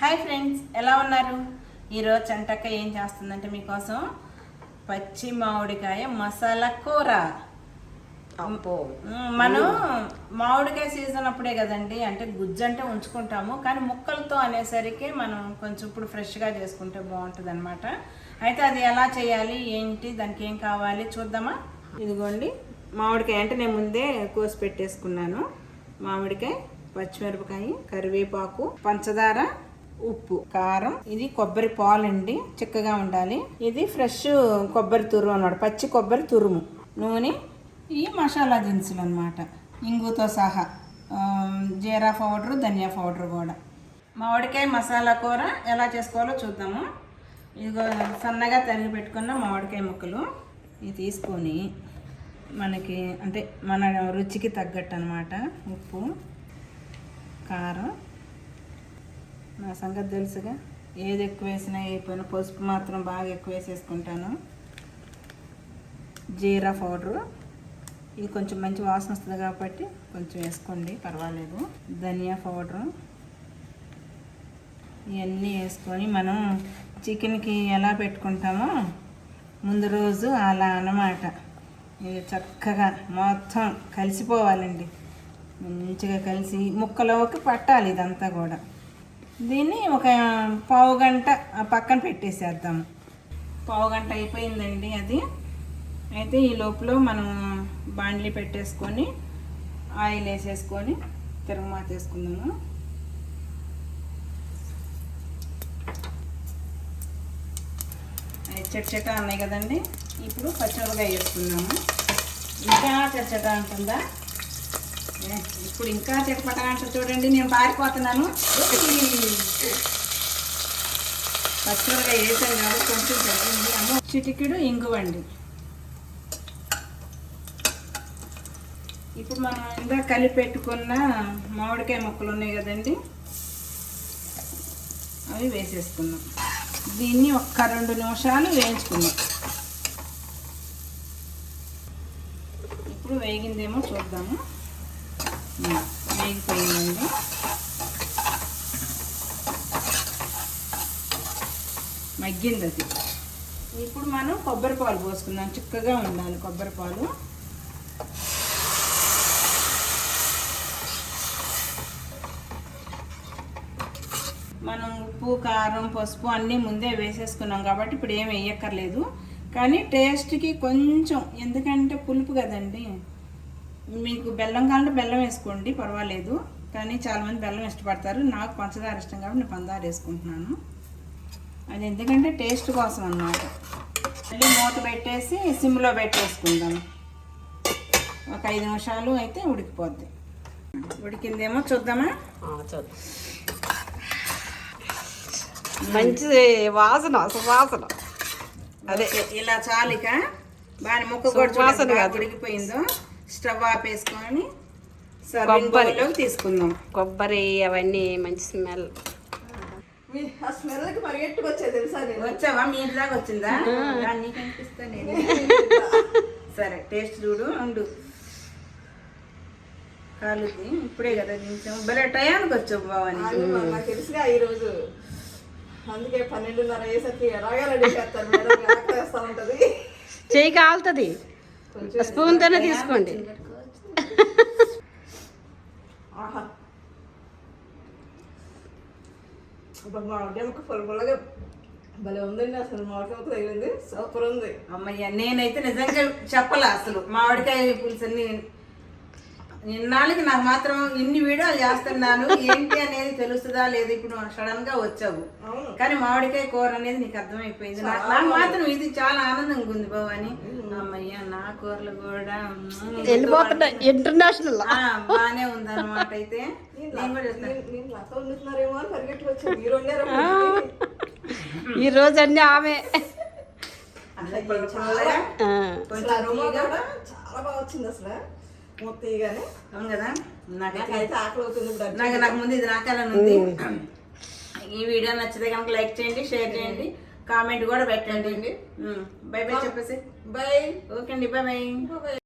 Hi friends ఎలా ఉన్నారు? ఈరోజు చంటక్క ఏం చేస్తుందంటే మీకోసం పచ్చి మామిడికాయ మసాలా కూర. మనం మామిడికాయ సీజన్ అప్పుడే కదండి అంటే గుజ్జు అంటే ఉంచుకుంటాము కానీ ముక్కలతో అనేసరికి మనం కొంచెం ఇప్పుడు ఫ్రెష్గా చేసుకుంటే బాగుంటుంది అనమాట అయితే అది ఎలా చేయాలి ఏంటి దానికి ఏం కావాలి చూద్దామా? ఇదిగోండి మామిడికాయ అంటే నేను ముందే కోసి పెట్టేసుకున్నాను. మామిడికాయ పచ్చిమిరపకాయ కరివేపాకు పంచదార ఉప్పు కారం ఇది కొబ్బరి పాలండి చిక్కగా ఉండాలి. ఇది ఫ్రెష్ కొబ్బరి తురుము అన్నమాట పచ్చి కొబ్బరి తురుము. నూనె ఈ మసాలా దినుసులు అనమాట ఇంగుతో సహా జీరా పౌడరు ధనియా పౌడర్ కూడా. మామిడికాయ మసాలా కూర ఎలా చేసుకోవాలో చూద్దాము. ఇదిగో సన్నగా తరిగి పెట్టుకున్న మామిడికాయ ముక్కలు ఇవి తీసుకొని మనకి అంటే మన రుచికి తగ్గట్టు అనమాట ఉప్పు కారం నా సంగతి తెలుసుగా. ఏది ఎక్కువ వేసినా అయిపోయినా పసుపు మాత్రం బాగా ఎక్కువ వేసేసుకుంటాను. జీరా పౌడరు. ఇది కొంచెం మంచి వాసన వస్తుంది కాబట్టి కొంచెం వేసుకోండి పర్వాలేదు. ధనియా పౌడరు. ఇవన్నీ వేసుకొని మనం చికెన్కి ఎలా పెట్టుకుంటామో ముందు రోజు అలా అన్నమాట. ఇది చక్కగా మొత్తం కలిసిపోవాలండి. మంచిగా కలిసి ముక్కలోకి పట్టాలి ఇదంతా కూడా. దీన్ని ఒక పావు గంట పక్కన పెట్టేసేద్దాం. పావు గంట అయిపోయిందండి అది. అయితే ఈ లోపల మనం బాండ్లీ పెట్టేసుకొని ఆయిల్ వేసేసుకొని తిరగమాత వేసుకుందాము అవి ఉన్నాయి కదండి. ఇప్పుడు పచ్చిమిరపకాయ వేసుకుందాము. ఇంకా చెట్చెట అంటుందా ఇప్పుడు ఇంకా చెట్పట చూడండి నేను పారిపోతున్నాను. పచ్చిమిరపకాయ వేసాను కాబట్టి కొంచెం తగ్గింది అమ్మ చిటికెడు ఇంగువండి ఇప్పుడు మనం ఇందాక కలిపి పెట్టుకున్న మామిడికాయ ముక్కలు ఉన్నాయి కదండి అవి వేసేసుకుందాం. దీన్ని ఒక్క రెండు నిమిషాలు వేయించుకుందాం. ఇప్పుడు వేగిందేమో చూద్దాము. వేగిపోయిందండి మగ్గింది అది ఇప్పుడు మనం కొబ్బరి పాలు పోసుకుందాం. చిక్కగా ఉండాలి కొబ్బరి పాలు. మనం ఉప్పు కారం పసుపు అన్నీ ముందే వేసేసుకున్నాం కాబట్టి ఇప్పుడు ఏం వేయక్కర్లేదు. కానీ టేస్ట్కి కొంచెం ఎందుకంటే పులుపు కదండి. మీకు బెల్లం కావాలంటే బెల్లం వేసుకోండి పర్వాలేదు. కానీ చాలామంది బెల్లం ఇష్టపడతారు. నాకు పంచదార ఇష్టం కాబట్టి నేను పంచదార వేసుకుంటున్నాను. అది ఎందుకంటే టేస్ట్ కోసం అన్నమాట. మళ్ళీ మూత పెట్టేసి సిమ్లో పెట్టేసుకుందాం. ఒక ఐదు నిమిషాలు అయితే ఉడికిపోద్ది. ఉడికిందేమో చూద్దామా? చూద్దాం. మంచి వాసన సువాసన. అదే. ఇలా చాలిక బాగా ముక్క కూడా కాదు. ఉడికిపోయిందో. స్టవ్ ఆపేసుకొని సర్వింగ్. బౌల్లోకి తీసుకుందాం. కొబ్బరి అవన్నీ మంచి స్మెల్. ఆ స్మెల్కి పరిగెట్టుకు వచ్చేది తెలుసా నేను? వచ్చావా? మీ ఇంటి దాకా వచ్చిందా రా, నీకు అనిపిస్తా నేను. సరే టేస్ట్ చూడు ఉండు. కాలుది ఇప్పుడే కదా దించాం భలే టయానికి వచ్చావు బావని నాకు. తెలుసుగా ఈ రోజు అందుకే పన్నెండున్నర అయ్యేసరికి ఎలాగా రెడీ చేస్తారు. వేస్తా ఉంటది? చేయి కాలుతుంది. స్పూన్తోనే తీసుకోండి. భలే ఉందండి అసలు. మామిడికాయ ముక్క తగిలింది. సూపర్ ఉంది. అమ్మయ్య నేనైతే నిజంగా చెప్పలా అసలు. మామిడికాయ పులుసు అన్ని ఇన్నాళ్ళకి నాకు మాత్రం ఇన్ని వీడియోలు చేస్తున్నాను ఏంటి అనేది తెలుస్తుందా లేదు ఇప్పుడు సడన్గా వచ్చావు. అవును. కానీ మామిడికాయ కూర అనేది నీకు అర్థమైపోయింది. నాకు నాకు మాత్రం ఇది చాలా ఆనందంగా ఉంది భవాని. అమ్మయ్య నా కూరలు కూడా ఇంటర్నేషనల్ ఆ, బానే అయితే. అని వచ్చాను మీరు వండారు ఈ రోజు అన్ని ఆమె. చాలా బాగా వచ్చింది అసలు. అవును కదా? నాకైతే ఆకలి అవుతుంది నాకు నాకు ముందు ఇది నాకాలని ఉంది. ఈ వీడియో నచ్చితే కనుక లైక్ చేయండి షేర్ చేయండి కామెంట్ కూడా పెట్టండి. బై బై చెప్పేసి. బై. ఓకే అండి బై. Bye bye.